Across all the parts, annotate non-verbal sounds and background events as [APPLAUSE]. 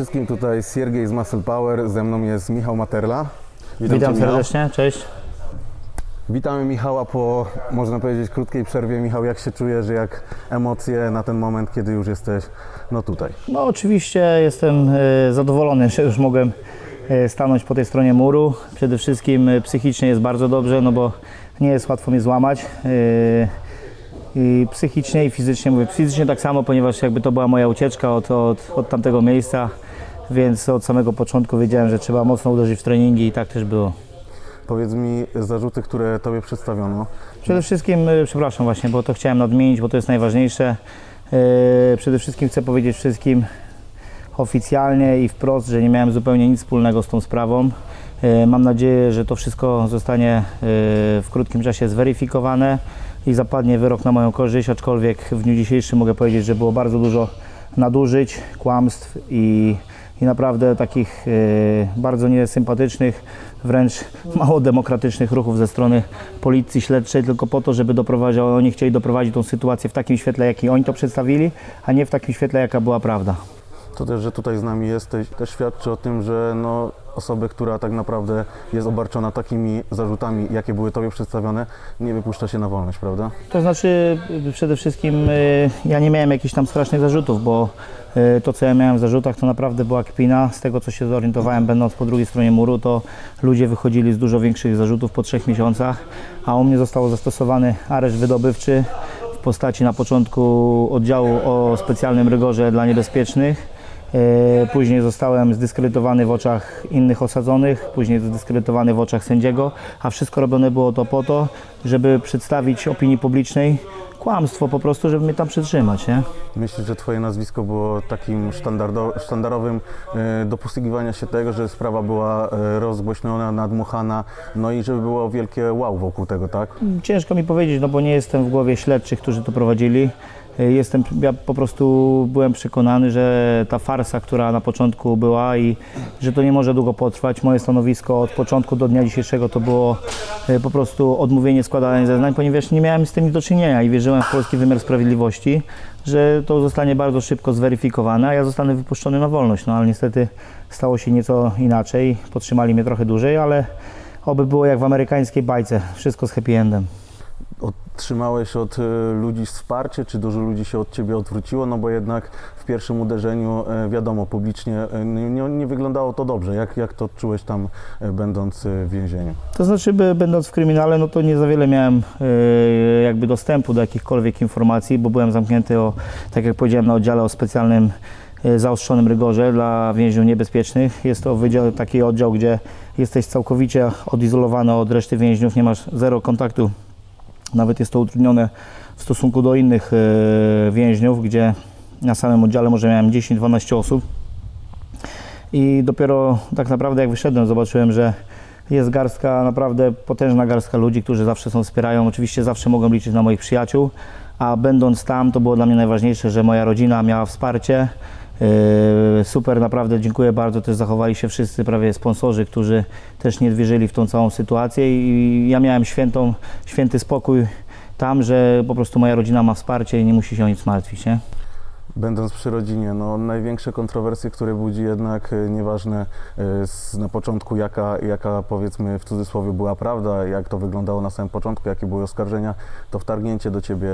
Wszystkim, tutaj Siergiej z Muscle Power, ze mną jest Michał Materla. Witam cię, Michał. serdecznie, cześć. Witamy Michała po, można powiedzieć, krótkiej przerwie. Michał, jak się czujesz, jak emocje na ten moment, kiedy już jesteś no tutaj? No oczywiście jestem e, zadowolony, że już mogłem e, stanąć po tej stronie muru. Przede wszystkim e, psychicznie jest bardzo dobrze, no bo nie jest łatwo mnie złamać. E, I psychicznie i fizycznie, mówię fizycznie tak samo, ponieważ jakby to była moja ucieczka od, od, od tamtego miejsca, więc od samego początku wiedziałem, że trzeba mocno uderzyć w treningi i tak też było. Powiedz mi zarzuty, które Tobie przedstawiono. Przede wszystkim, e, przepraszam właśnie, bo to chciałem nadmienić, bo to jest najważniejsze. E, Przede wszystkim chcę powiedzieć wszystkim oficjalnie i wprost, że nie miałem zupełnie nic wspólnego z tą sprawą. E, Mam nadzieję, że to wszystko zostanie w krótkim czasie zweryfikowane i zapadnie wyrok na moją korzyść, aczkolwiek w dniu dzisiejszym mogę powiedzieć, że było bardzo dużo nadużyć, kłamstw i, i naprawdę takich e, bardzo niesympatycznych, wręcz mało demokratycznych ruchów ze strony policji śledczej, tylko po to, żeby doprowadzić, oni chcieli doprowadzić tą sytuację w takim świetle, jaki oni to przedstawili, a nie w takim świetle, jaka była prawda. To też, że tutaj z nami jesteś, też świadczy o tym, że no, osobę, która tak naprawdę jest obarczona takimi zarzutami, jakie były Tobie przedstawione, nie wypuszcza się na wolność, prawda? To znaczy, przede wszystkim y, ja nie miałem jakichś tam strasznych zarzutów, bo y, to, co ja miałem w zarzutach, to naprawdę była kpina. Z tego, co się zorientowałem, będąc po drugiej stronie muru, to ludzie wychodzili z dużo większych zarzutów po trzech miesiącach, a u mnie został zastosowany areszt wydobywczy w postaci na początku oddziału o specjalnym rygorze dla niebezpiecznych. E, Później zostałem zdyskredytowany w oczach innych osadzonych, później zdyskredytowany w oczach sędziego, a wszystko robione było to po to, żeby przedstawić opinii publicznej kłamstwo po prostu, żeby mnie tam przytrzymać, nie? Myślę, że Twoje nazwisko było takim sztandardo, sztandarowym e, się tego, że sprawa była e, rozgłośniona, nadmuchana, no i żeby było wielkie wow wokół tego, tak? Ciężko mi powiedzieć, no bo nie jestem w głowie śledczych, którzy to prowadzili. E, Jestem, ja po prostu byłem przekonany, że ta farsa, która na początku była i że to nie może długo potrwać. Moje stanowisko od początku do dnia dzisiejszego to było e, po prostu odmówienie składania zeznań, ponieważ nie miałem z tym nic do czynienia i wierzyłem w polski wymiar sprawiedliwości, że to zostanie bardzo szybko zweryfikowane, a ja zostanę wypuszczony na wolność. No ale niestety stało się nieco inaczej. Potrzymali mnie trochę dłużej, ale oby było jak w amerykańskiej bajce. Wszystko z happy endem. Otrzymałeś od e, ludzi wsparcie, czy dużo ludzi się od Ciebie odwróciło, no bo jednak w pierwszym uderzeniu, e, wiadomo, publicznie e, nie, nie wyglądało to dobrze. Jak, jak to czułeś tam, będąc w więzieniu? To znaczy, będąc w kryminale, no to nie za wiele miałem jakby dostępu do jakichkolwiek informacji, bo byłem zamknięty, o, tak jak powiedziałem, na oddziale o specjalnym zaostrzonym rygorze dla więźniów niebezpiecznych. Jest to wydział, taki oddział, gdzie jesteś całkowicie odizolowany od reszty więźniów, nie masz zero kontaktu. Nawet jest to utrudnione w stosunku do innych e, więźniów, gdzie na samym oddziale może miałem 10-12 osób. I dopiero tak naprawdę jak wyszedłem, zobaczyłem, że jest garstka, naprawdę potężna garstka ludzi, którzy zawsze są wspierają. Oczywiście zawsze mogą liczyć na moich przyjaciół, a będąc tam, to było dla mnie najważniejsze, że moja rodzina miała wsparcie. Yy, Super, naprawdę dziękuję bardzo. Też zachowali się wszyscy prawie sponsorzy, którzy też nie wierzyli w tą całą sytuację i ja miałem świętą, święty spokój tam, że po prostu moja rodzina ma wsparcie i nie musi się o nic martwić. Nie? Będąc przy rodzinie, no największe kontrowersje, które budzi jednak, e, nieważne e, z, na początku jaka, jaka powiedzmy w cudzysłowie była prawda, jak to wyglądało na samym początku, jakie były oskarżenia, to wtargnięcie do Ciebie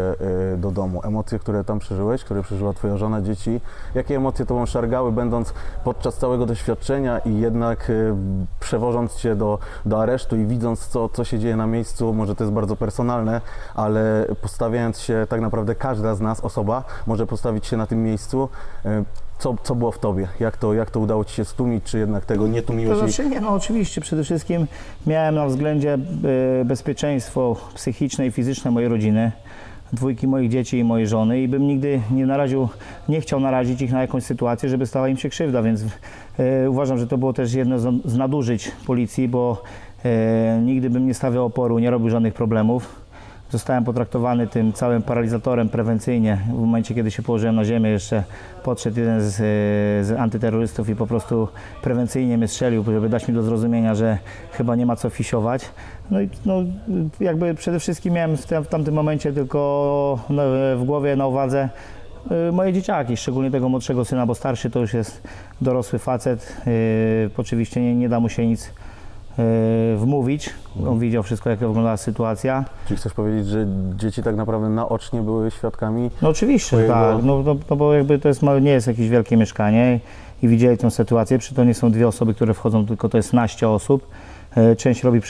e, do domu. Emocje, które tam przeżyłeś, które przeżyła Twoja żona, dzieci, jakie emocje Tobą szargały, będąc podczas całego doświadczenia i jednak przewożąc Cię do, do aresztu i widząc, co, co się dzieje na miejscu, może to jest bardzo personalne, ale postawiając się, tak naprawdę każda z nas, osoba, może postawić się na tym miejscu, e, co, co było w Tobie? Jak to, jak to udało Ci się stłumić, czy jednak tego nie To tłumiłeś? i- znaczy nie, no oczywiście, przede wszystkim miałem na względzie e, bezpieczeństwo psychiczne i fizyczne mojej rodziny, dwójki moich dzieci i mojej żony i bym nigdy nie naraził, nie chciał narazić ich na jakąś sytuację, żeby stała im się krzywda, więc e, uważam, że to było też jedno z, z nadużyć policji, bo e, nigdy bym nie stawiał oporu, nie robił żadnych problemów. Zostałem potraktowany tym całym paralizatorem prewencyjnie. W momencie, kiedy się położyłem na ziemię, jeszcze podszedł jeden z, e, z antyterrorystów i po prostu prewencyjnie mnie strzelił, żeby dać mi do zrozumienia, że chyba nie ma co fisiować. No i no, jakby przede wszystkim miałem w, tam, w tamtym momencie tylko no, w głowie, na uwadze y, moje dzieciaki, szczególnie tego młodszego syna, bo starszy to już jest dorosły facet. Y, oczywiście nie, nie da mu się nic wmówić. On widział wszystko, jak wyglądała sytuacja. Czyli chcesz powiedzieć, że dzieci tak naprawdę naocznie były świadkami? No oczywiście, Twojego- tak. No, no, no bo jakby to jest, nie jest jakieś wielkie mieszkanie i widzieli tę sytuację. Przy to nie są dwie osoby, które wchodzą, tylko to jest naście osób. E, Część robi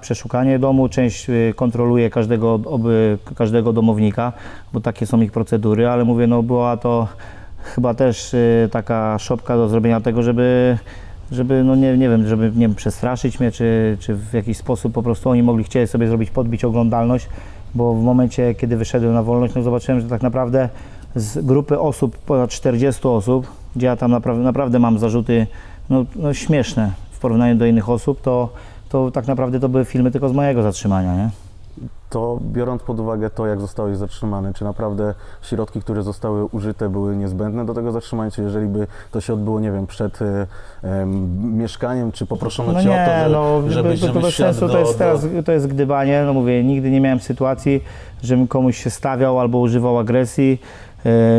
przeszukanie domu, część e, kontroluje każdego, oby, każdego domownika, bo takie są ich procedury, ale mówię, no była to chyba też e, taka szopka do zrobienia tego, żeby żeby, no nie, nie wiem, żeby nie wiem, przestraszyć mnie, czy, czy w jakiś sposób po prostu oni mogli, chcieli sobie zrobić, podbić oglądalność, bo w momencie, kiedy wyszedłem na wolność, no zobaczyłem, że tak naprawdę z grupy osób, ponad 40 osób, gdzie ja tam naprawdę, naprawdę mam zarzuty no, no śmieszne w porównaniu do innych osób, to, to tak naprawdę to były filmy tylko z mojego zatrzymania, nie? To biorąc pod uwagę to, jak zostałeś zatrzymany, czy naprawdę środki, które zostały użyte, były niezbędne do tego zatrzymania, czy jeżeli by to się odbyło, nie wiem, przed e, em, mieszkaniem, czy poproszono No cię nie, o to, że, no, żebyś bez siadł sensu, do, to jest teraz, to jest gdybanie, no mówię, nigdy nie miałem sytuacji, żebym komuś się stawiał albo używał agresji,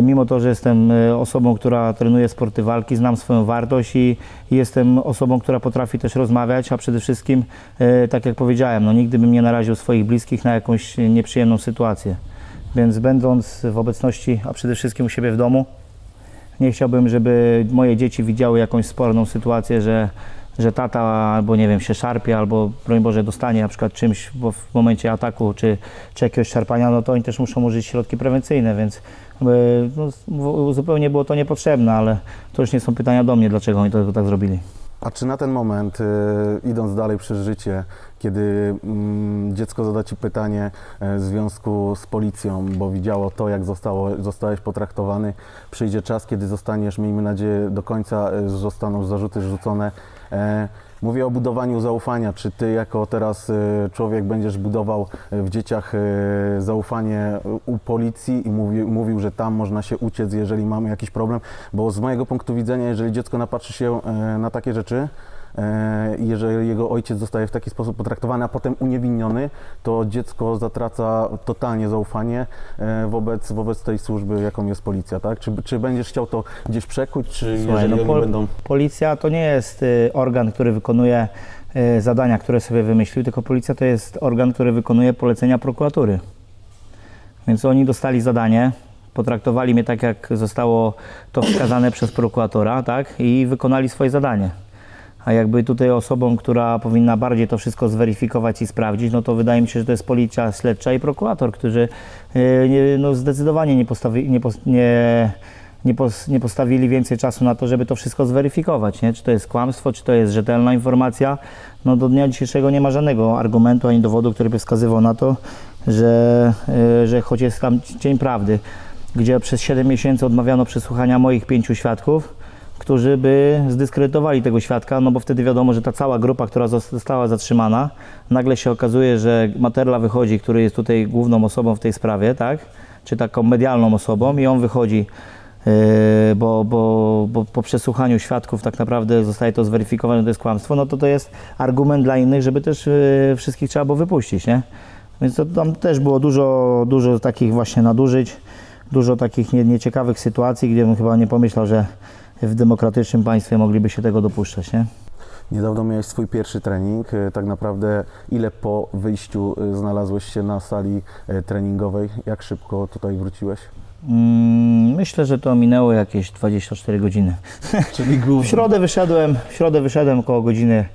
mimo to, że jestem e, osobą, która trenuje sporty walki, znam swoją wartość i, i jestem osobą, która potrafi też rozmawiać, a przede wszystkim, e, tak jak powiedziałem, no nigdy bym nie naraził swoich bliskich na jakąś nieprzyjemną sytuację, więc będąc w obecności, a przede wszystkim u siebie w domu, nie chciałbym, żeby moje dzieci widziały jakąś sporną sytuację, że, że tata albo nie wiem, się szarpie, albo broń Boże dostanie na przykład czymś bo w momencie ataku czy, czy jakiegoś szarpania, no to oni też muszą użyć środki prewencyjne, więc y, no, zupełnie było to niepotrzebne, ale to już nie są pytania do mnie, dlaczego oni to tak zrobili. A czy na ten moment, e, idąc dalej przez życie, kiedy mm, dziecko zada Ci pytanie e, w związku z policją, bo widziało to, jak zostało, zostałeś potraktowany, przyjdzie czas, kiedy zostaniesz, miejmy nadzieję, do końca e, zostaną zarzuty rzucone. E, Mówię o budowaniu zaufania. Czy Ty jako teraz e, człowiek będziesz budował e, w dzieciach zaufanie u policji i mówi, mówił, że tam można się uciec, jeżeli mamy jakiś problem? Bo z mojego punktu widzenia, jeżeli dziecko napatrzy się na takie rzeczy, jeżeli jego ojciec zostaje w taki sposób potraktowany, a potem uniewinniony, to dziecko zatraca totalnie zaufanie e, wobec, wobec tej służby, jaką jest policja, tak? Czy, czy będziesz chciał to gdzieś przekuć, czy Słuchaj, jeżeli no oni pol- będą... Policja to nie jest y, organ, który wykonuje y, zadania, które sobie wymyślił, tylko policja to jest organ, który wykonuje polecenia prokuratury. Więc oni dostali zadanie, potraktowali mnie tak, jak zostało to wskazane przez prokuratora, tak? I wykonali swoje zadanie. A jakby tutaj osobą, która powinna bardziej to wszystko zweryfikować i sprawdzić, no to wydaje mi się, że to jest policja śledcza i prokurator, którzy y, no zdecydowanie nie, postawi, nie, nie, nie, pos, nie postawili więcej czasu na to, żeby to wszystko zweryfikować, nie? czy to jest kłamstwo, czy to jest rzetelna informacja. No do dnia dzisiejszego nie ma żadnego argumentu ani dowodu, który by wskazywał na to, że, y, że choć jest tam cień prawdy, gdzie przez 7 miesięcy odmawiano przesłuchania moich pięciu świadków, którzy by zdyskredytowali tego świadka, no bo wtedy wiadomo, że ta cała grupa, która zos- została zatrzymana, nagle się okazuje, że Materla wychodzi, który jest tutaj główną osobą w tej sprawie, tak? Czy taką medialną osobą i on wychodzi, yy, bo, bo, bo po przesłuchaniu świadków tak naprawdę zostaje to zweryfikowane, że to jest kłamstwo, no to to jest argument dla innych, żeby też yy, wszystkich trzeba było wypuścić, nie? Więc to, tam też było dużo, dużo takich właśnie nadużyć, dużo takich nie, nieciekawych sytuacji, gdzie bym chyba nie pomyślał, że w demokratycznym państwie mogliby się tego dopuszczać, nie? Niedawno miałeś swój pierwszy trening. E, Tak naprawdę ile po wyjściu e, znalazłeś się na sali e, treningowej? Jak szybko tutaj wróciłeś? Mm, myślę, że to minęło jakieś 24 godziny. Czyli W głównie. środę wyszedłem, w środę wyszedłem około godziny,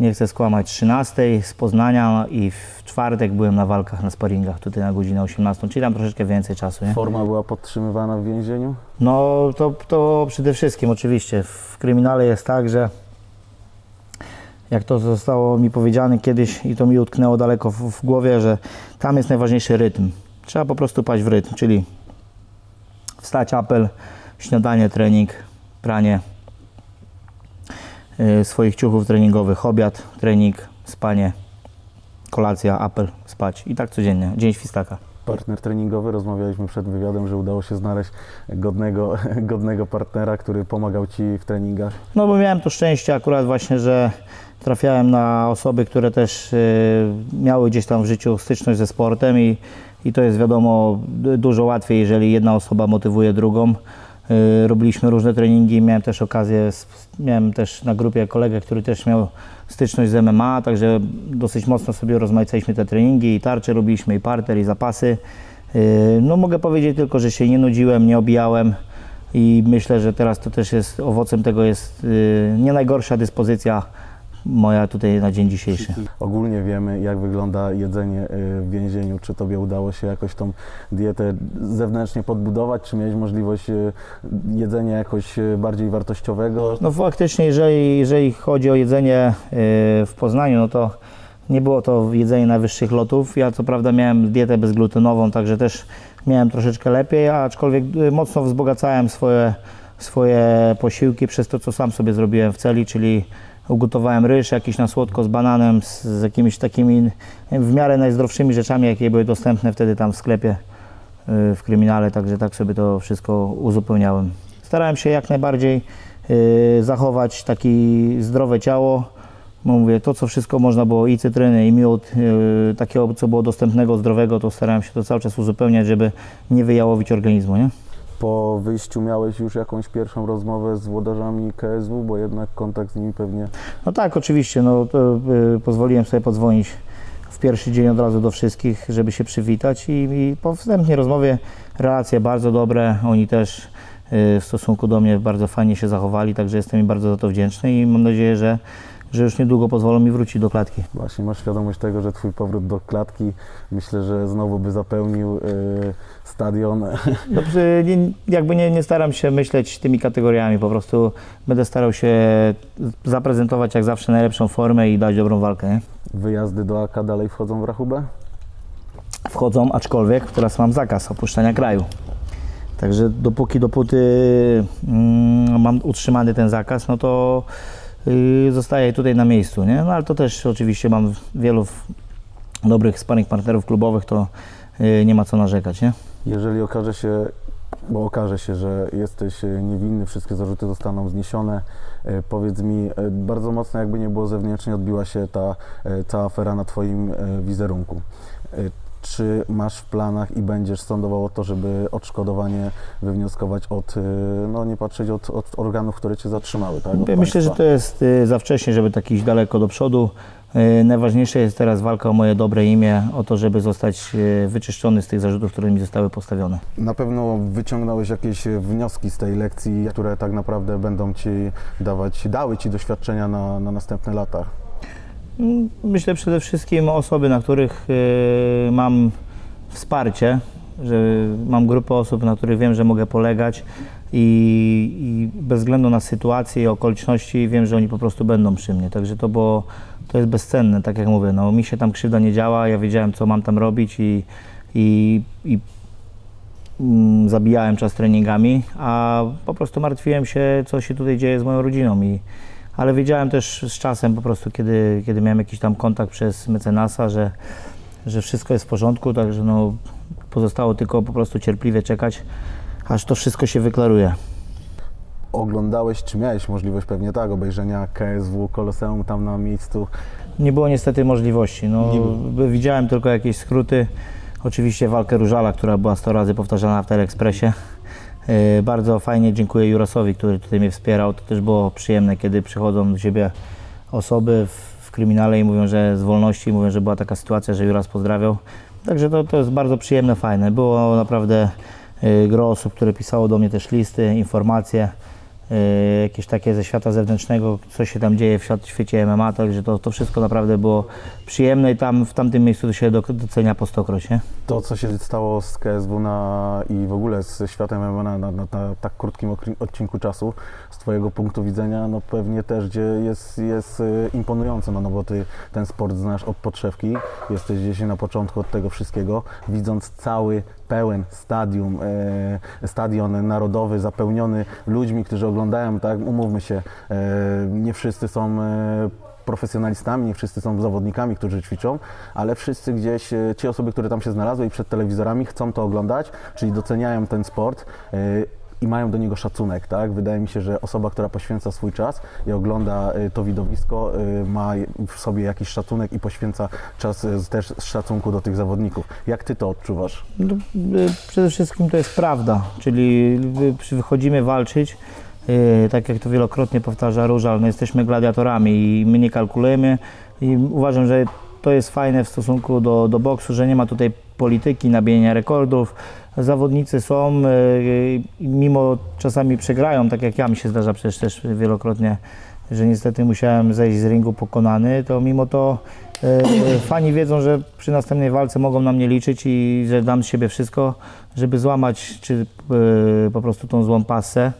nie chcę skłamać, 13 z Poznania i w czwartek byłem na walkach, na sparingach tutaj na godzinę 18, czyli tam troszeczkę więcej czasu, nie? Forma była podtrzymywana w więzieniu? No to, to przede wszystkim oczywiście w kryminale jest tak, że jak to zostało mi powiedziane kiedyś i to mi utknęło daleko w, w głowie, że tam jest najważniejszy rytm. Trzeba po prostu paść w rytm, czyli wstać, apel, śniadanie, trening, pranie swoich ciuchów treningowych, obiad, trening, spanie, kolacja, apel, spać i tak codziennie, dzień świstaka. Partner treningowy, rozmawialiśmy przed wywiadem, że udało się znaleźć godnego, [LAUGHS] godnego partnera, który pomagał Ci w treningach. No bo miałem to szczęście akurat właśnie, że trafiałem na osoby, które też y, miały gdzieś tam w życiu styczność ze sportem i, i to jest wiadomo du- dużo łatwiej, jeżeli jedna osoba motywuje drugą. Y, Robiliśmy różne treningi, miałem też okazję, miałem też na grupie kolegę, który też miał styczność z MMA, także dosyć mocno sobie rozmaicaliśmy te treningi i tarcze robiliśmy, i parter, i zapasy. Y, No mogę powiedzieć tylko, że się nie nudziłem, nie obijałem i myślę, że teraz to też jest, owocem tego jest y, nie najgorsza dyspozycja moja tutaj na dzień dzisiejszy. Ogólnie wiemy, jak wygląda jedzenie y, w więzieniu. Czy tobie udało się jakoś tą dietę zewnętrznie podbudować, czy miałeś możliwość y, jedzenia jakoś y, bardziej wartościowego? No faktycznie, jeżeli, jeżeli chodzi o jedzenie w Poznaniu, no to nie było to jedzenie najwyższych lotów. Ja co prawda miałem dietę bezglutenową, także też miałem troszeczkę lepiej, aczkolwiek mocno wzbogacałem swoje, swoje posiłki przez to, co sam sobie zrobiłem w celi, czyli ugotowałem ryż jakiś na słodko z bananem, z, z jakimiś takimi w miarę najzdrowszymi rzeczami, jakie były dostępne wtedy tam w sklepie y, w kryminale, także tak sobie to wszystko uzupełniałem. Starałem się jak najbardziej y, zachować takie zdrowe ciało. Mówię, to co wszystko można było, i cytryny, i miód, y, takiego co było dostępnego, zdrowego, to starałem się to cały czas uzupełniać, żeby nie wyjałowić organizmu, nie? Po wyjściu miałeś już jakąś pierwszą rozmowę z włodarzami KSW, bo jednak kontakt z nimi pewnie No tak, oczywiście, no to, y, pozwoliłem sobie podzwonić w pierwszy dzień od razu do wszystkich, żeby się przywitać i, i po wstępnej rozmowie relacje bardzo dobre, oni też y, w stosunku do mnie bardzo fajnie się zachowali, także jestem im bardzo za to wdzięczny i mam nadzieję, że, że już niedługo pozwolą mi wrócić do klatki. Właśnie masz świadomość tego, że twój powrót do klatki myślę, że znowu by zapełnił y, stadion. [LAUGHS] Dobrze, nie, jakby nie, nie staram się myśleć tymi kategoriami, po prostu będę starał się zaprezentować jak zawsze najlepszą formę i dać dobrą walkę. Nie? Wyjazdy do AK dalej wchodzą w rachubę? wchodzą, aczkolwiek teraz mam zakaz opuszczania kraju. Także dopóki, dopóty mm, mam utrzymany ten zakaz, no to yy, zostaję tutaj na miejscu, nie? No ale to też oczywiście mam wielu dobrych sparring partnerów klubowych, to yy, nie ma co narzekać, nie? Jeżeli okaże się, bo okaże się, że jesteś e, niewinny, wszystkie zarzuty zostaną zniesione, powiedz mi, bardzo mocno jakby nie było zewnętrznie odbiła się ta cała afera na Twoim wizerunku. Czy masz w planach i będziesz sądował o to, żeby odszkodowanie wywnioskować od, e, no nie patrzeć od, od organów, które Cię zatrzymały, tak? Od Myślę, że to jest y, za wcześnie, żeby tak iść daleko do przodu. Y, Najważniejsze jest teraz walka o moje dobre imię, o to, żeby zostać y, wyczyszczony z tych zarzutów, które mi zostały postawione. Na pewno wyciągnąłeś jakieś wnioski z tej lekcji, które tak naprawdę będą Ci dawać, dały Ci doświadczenia na, na następne lata. Myślę przede wszystkim osoby, na których y, mam wsparcie, że mam grupę osób, na których wiem, że mogę polegać i, i bez względu na sytuację i okoliczności wiem, że oni po prostu będą przy mnie. Także to było, to jest bezcenne, tak jak mówię, no mi się tam krzywda nie działa, ja wiedziałem, co mam tam robić i, i, i mm, zabijałem czas treningami, a po prostu martwiłem się, co się tutaj dzieje z moją rodziną. I, ale wiedziałem też z czasem po prostu, kiedy, kiedy miałem jakiś tam kontakt przez mecenasa, że, że wszystko jest w porządku, także no, pozostało tylko po prostu cierpliwie czekać, aż to wszystko się wyklaruje. Oglądałeś, czy miałeś możliwość pewnie tak, obejrzenia KSW Koloseum tam na miejscu? Nie było niestety możliwości. No. Widziałem tylko jakieś skróty. Oczywiście walkę Różala, która była 100 razy powtarzana w Teleekspresie. Yy, Bardzo fajnie dziękuję Jurasowi, który tutaj mnie wspierał. To też było przyjemne, kiedy przychodzą do siebie osoby w, w kryminale i mówią, że z wolności, mówią, że była taka sytuacja, że Juras pozdrawiał. Także to, to jest bardzo przyjemne, fajne. Było naprawdę yy, gro osób, które pisało do mnie też listy, informacje. y, jakieś takie ze świata zewnętrznego, co się tam dzieje w świecie MMA, także to, to wszystko naprawdę było przyjemne i tam w tamtym miejscu to się do- docenia po stokroć, nie? To, co się stało z KSW na, i w ogóle ze światem MMA na, na, na, tak krótkim odcinku czasu, z Twojego punktu widzenia, no pewnie też gdzie jest, jest y, imponujące, no, no bo Ty ten sport znasz od podszewki, jesteś gdzieś na początku od tego wszystkiego, widząc cały pełen stadium, e, stadion narodowy zapełniony ludźmi, którzy oglądają, tak, umówmy się, e, nie wszyscy są e, profesjonalistami, nie wszyscy są zawodnikami, którzy ćwiczą, ale wszyscy gdzieś, e, ci osoby, które tam się znalazły i przed telewizorami chcą to oglądać, czyli doceniają ten sport. E, i mają do niego szacunek, tak? Wydaje mi się, że osoba, która poświęca swój czas i ogląda y, to widowisko, ma w sobie jakiś szacunek i poświęca czas też z szacunku do tych zawodników. Jak ty to odczuwasz? No, przede wszystkim to jest prawda, czyli przy- wychodzimy walczyć, tak jak to wielokrotnie powtarza Różal, my jesteśmy gladiatorami i my nie kalkulujemy i uważam, że to jest fajne w stosunku do, do boksu, że nie ma tutaj polityki, nabijania rekordów. Zawodnicy są, y, mimo czasami przegrają, tak jak ja mi się zdarza przecież też wielokrotnie, że niestety musiałem zejść z ringu pokonany, to mimo to e, fani wiedzą, że przy następnej walce mogą na mnie liczyć i że dam z siebie wszystko, żeby złamać czy po prostu tą złą pasę,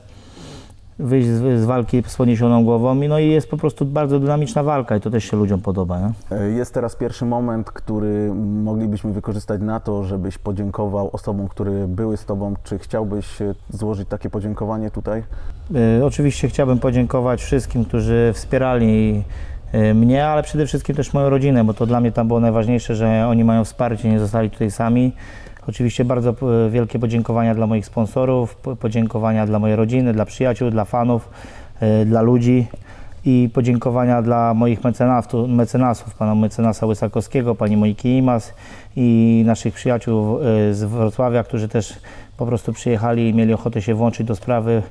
wyjść z, z walki z podniesioną głową i no i jest po prostu bardzo dynamiczna walka i to też się ludziom podoba. Nie? Y, Jest teraz pierwszy moment, który moglibyśmy wykorzystać na to, żebyś podziękował osobom, które były z tobą. Czy chciałbyś y, złożyć takie podziękowanie tutaj? E, Oczywiście chciałbym podziękować wszystkim, którzy wspierali e, mnie, ale przede wszystkim też moją rodzinę, bo to dla mnie tam było najważniejsze, że oni mają wsparcie, nie zostali tutaj sami. Oczywiście bardzo e, wielkie podziękowania dla moich sponsorów, po- podziękowania dla mojej rodziny, dla przyjaciół, dla fanów, e, dla ludzi i podziękowania dla moich mecenasów, pana mecenasa Łysakowskiego, pani Moniki Imas i naszych przyjaciół e, z Wrocławia, którzy też po prostu przyjechali i mieli ochotę się włączyć do sprawy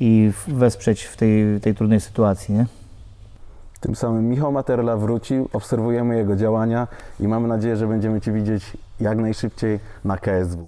i wesprzeć w tej, tej trudnej sytuacji. Nie? Tym samym Michał Materla wrócił, obserwujemy jego działania i mamy nadzieję, że będziemy Cię widzieć jak najszybciej na KSW.